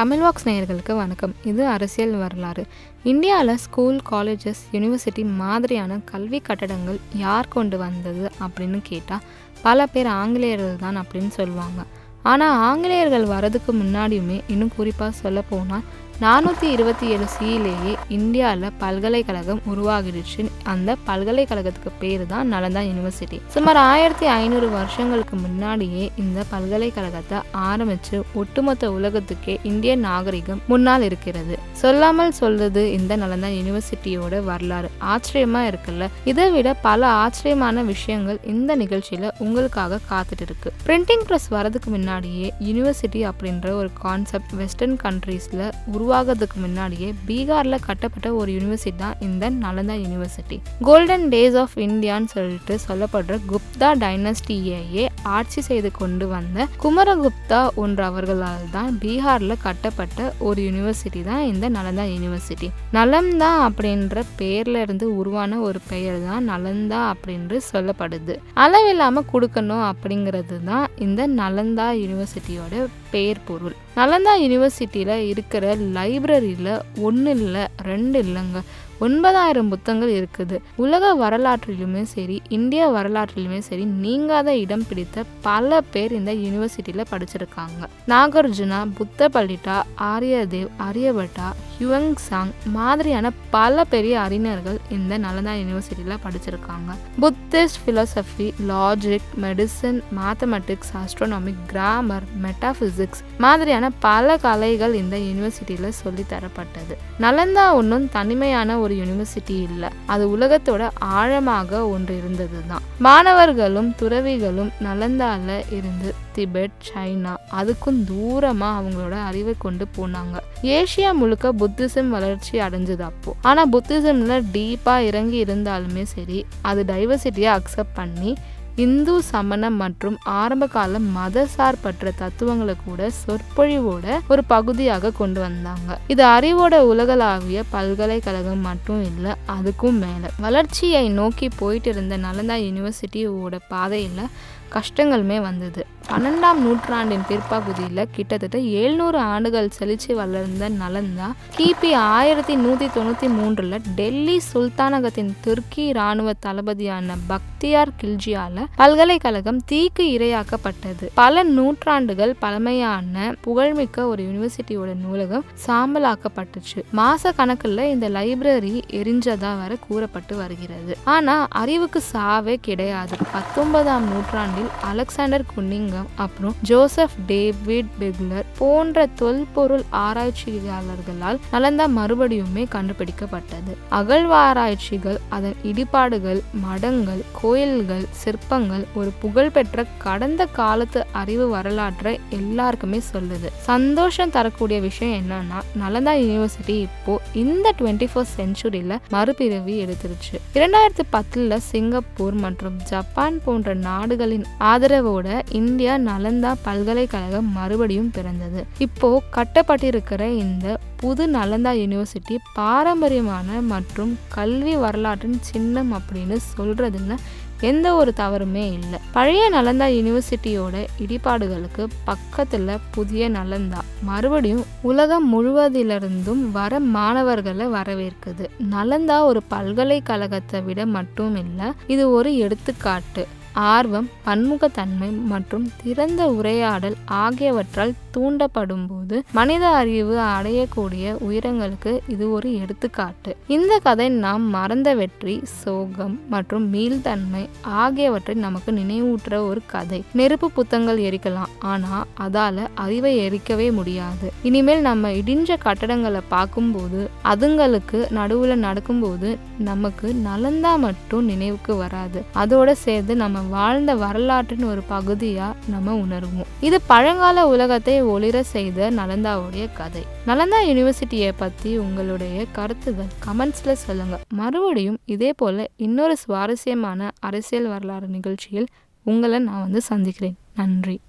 தமிழ்வாக்ஸ் நேயர்களுக்கு வணக்கம். இது அரசியல் வரலாறு. இந்தியாவில் ஸ்கூல் காலேஜஸ் யூனிவர்சிட்டி மாதிரியான கல்வி கட்டடங்கள் யார் கொண்டு வந்தது அப்படின்னு கேட்டால் பல பேர் ஆங்கிலேயர்கள் தான் அப்படின்னு சொல்லுவாங்க. ஆனால் ஆங்கிலேயர்கள் வரதுக்கு முன்னாடியுமே இன்னும் குறிப்பாக சொல்லப்போனால் நானூற்றி இருபத்தி ஏழு சியிலேயே இந்தியாவில் பல்கலைக்கழகம் உருவாகிடுச்சு அந்த பல்கலைக்கழகத்துக்கு பேர் தான் நலந்தா யூனிவர்சிட்டி. சுமார் ஆயிரத்தி ஐநூறு வருஷங்களுக்கு முன்னாடியே இந்த பல்கலைக்கழகத்தை ஆரம்பித்து ஒட்டுமொத்த உலகத்துக்கே இந்திய நாகரிகம் முன்னால் இருக்கிறது. சொல்லாமல் சொல்லுது இந்த நலந்தா யூனிவர்சிட்டியோட வரலாறு ஆச்சரியமாக இருக்குல்ல? இதை விட பல ஆச்சரியமான விஷயங்கள் இந்த நிகழ்ச்சியில் உங்களுக்காக காத்துட்டு இருக்கு. பிரிண்டிங் ப்ரெஸ் வரதுக்கு முன்னாடியே யூனிவர்சிட்டி அப்படின்ற ஒரு கான்செப்ட் வெஸ்டர்ன் கண்ட்ரீஸில் உருவாகிறதுக்கு முன்னாடியே பீகாரில் கட்டப்பட்ட ஒரு யூனிவர்சிட்டி தான் இந்த Nalanda university golden days of இந்தியான்னு சொல்லிட்டு சொல்லப்படுற குப்தா டைனஸ்டியையே ஆட்சி செய்து கொண்டு வந்த குமரகுப்தா ஒன்று அவர்களால் தான் பீகாரில் கட்டப்பட்ட ஒரு யூனிவர்சிட்டி தான் இந்த நலந்தா யூனிவர்சிட்டி நலந்தா அப்படின்ற பேர்ல இருந்து உருவான ஒரு பெயர் தான் நலந்தா அப்படின்னு சொல்லப்படுது. அளவில்லாமல் கொடுக்கணும் அப்படிங்கிறது தான் இந்த நலந்தா யூனிவர்சிட்டியோட பெயர் பொருள். நலந்தா யூனிவர்சிட்டியில் இருக்கிற லைப்ரரியில் ஒன்று இல்லை ரெண்டு இல்லைங்க ஒன்பதாயிரம் புத்தகங்கள் இருக்குது. உலக வரலாற்றிலுமே சரி இந்திய வரலாற்றிலுமே சரி நீங்காத இடம் பிடித்த பல பேர் இந்த யூனிவர்சிட்டியில் படிச்சிருக்காங்க. நாகார்ஜுனா புத்த பல்லிட்டா ஆரியதேவ் ஆரியபட்டா ஹுவங் சாங் மாதிரியான பல பெரிய அறிஞர்கள் இந்த நலந்தா யூனிவர்சிட்டியில் படிச்சிருக்காங்க. Buddhist philosophy logic medicine mathematics astronomic grammar metaphysics மாதிரியான பல கலைகள் இந்த யூனிவர்சிட்டியில் சொல்லி தரப்பட்டது நலந்தா ஒன்றும் தனிமையான ஒரு யூனிவர்சிட்டி இல்லை. அது உலகத்தோட ஆழமாக ஒன்று இருந்தது தான் மாணவர்களும் துறவிகளும் நலந்தால இருந்து திபெட் சைனா அதுக்கும் தூரமாக அவங்களோட அறிவை கொண்டு போனாங்க. ஏஷியா முழுக்க புத்திசம் வளர்ச்சி அடைஞ்சது அப்போ. ஆனால் புத்திசம்ல டீப்பாக இறங்கி இருந்தாலுமே சரி அது டைவர்சிட்டியை அக்செப்ட் பண்ணி இந்து சமணம் மற்றும் ஆரம்பகால மதசார்பற்ற தத்துவங்களை கூட சொற்பொழிவோட ஒரு பகுதியாக கொண்டு வந்தாங்க. இது அறிவோட உலகளாவிய பல்கலைக்கழகம் மட்டும் இல்லை அதுக்கும் மேல. வளர்ச்சியை நோக்கி போயிட்டு இருந்த நலந்தா யூனிவர்சிட்டியோட பாதையில கஷ்டங்களுமே வந்தது. பன்னெண்டாம் நூற்றாண்டின் பிற்பகுதியில் கிட்டத்தட்ட எழுநூறு ஆண்டுகள் செழிச்சு வளர்ந்த நலந்தா கிபி ஆயிரத்தி நூற்றி தொண்ணூற்றி மூன்றில் டெல்லி சுல்தானகத்தின் துர்க்கி இராணுவ தளபதியான பக்தியார் கில்ஜியால பல்கலைக்கழகம் தீக்கு இரையாக்கப்பட்டது. பல நூற்றாண்டுகள் பழமையான புகழ்மிக்க ஒரு யூனிவர்சிட்டியோட நூலகம் சாம்பலாக்கப்பட்டுச்சு. மாச கணக்கில் இந்த லைப்ரரி எரிஞ்சதா வர கூறப்பட்டு வருகிறது. ஆனா அறிவுக்கு சாவே கிடையாது. பத்தொன்பதாம் நூற்றாண்டில் அலெக்சாண்டர் குன்னிங்கம் அப்புறம் ஜோசப் டேவிட் பெக்லர் போன்ற தொல்பொருள் ஆராய்ச்சியாளர்களால் நலந்தா மறுபடியுமே கண்டுபிடிக்கப்பட்டது. அகழ்வாராய்ச்சிகள் அதன் இடிபாடுகள் மடங்கள் கோயில்கள் சிற்பங்கள் ஒரு புகழ்பெற்ற கடந்த காலத்து அறிவு வரலாற்றை எல்லாருக்குமே சொல்லுது. சந்தோஷம் தரக்கூடிய விஷயம் என்னன்னா நலந்தா யூனிவர்சிட்டி இப்போ இந்த டுவெண்ட்டி ஃபர்ஸ்ட் செஞ்சுரியில மறுபிறவி எடுத்துருச்சு. இரண்டாயிரத்தி பத்துல சிங்கப்பூர் மற்றும் ஜப்பான் போன்ற நாடுகளின் ஆதரவோட இந்தியா நலந்தா பல்கலைக்கழகம் மறுபடியும் பிறந்தது. இப்போ கட்டப்பட்டிருக்கிற இந்த புது நலந்தா யூனிவர்சிட்டி பாரம்பரியமான மற்றும் கல்வி வரலாற்றின் சின்னம் அப்படின்னு சொல்றதுல எந்த ஒரு தவறுமே இல்லை. பழைய நலந்தா யூனிவர்சிட்டியோட இடிபாடுகளுக்கு பக்கத்தில் புதிய நலந்தா மறுபடியும் உலகம் முழுவதிலிருந்தும் வர மாணவர்களை வரவேற்குது. நலந்தா ஒரு பல்கலைக்கழகத்தை விட மட்டும் இல்லை இது ஒரு எடுத்துக்காட்டு. ஆர்வம் பன்முகத்தன்மை மற்றும் திறந்த உரையாடல் ஆகியவற்றால் தூண்டப்படும் போது மனித அறிவு அடையக்கூடிய உயரங்களுக்கு இது ஒரு எடுத்துக்காட்டு. இந்த கதை நாம் மறந்த வெற்றி சோகம் மற்றும் மீள்தன்மை ஆகியவற்றை நமக்கு நினைவூட்டுற ஒரு கதை. நெருப்பு புத்தங்கள் எரிக்கலாம் ஆனா அதால அறிவை எரிக்கவே முடியாது. இனிமேல் நம்ம இடிஞ்ச கட்டடங்களை பார்க்கும்போது அதுங்களுக்கு நடுவுல நடக்கும்போது நமக்கு நலந்தா மட்டும் நினைவுக்கு வராது. அதோட சேர்ந்து நம்ம வாழ்ந்த வரலாற்றின் ஒரு பகுதியாக நம்ம உணர்வோம். இது பழங்கால உலகத்தை ஒளிர செய்த நலந்தாவுடைய கதை. நலந்தா யூனிவர்சிட்டியை பற்றி உங்களுடைய கருத்துகள் கமெண்ட்ஸில் சொல்லுங்கள் மறுபடியும் இதே போல் இன்னொரு சுவாரஸ்யமான அரசியல் வரலாறு நிகழ்ச்சியில் உங்களை நான் வந்து சந்திக்கிறேன். நன்றி.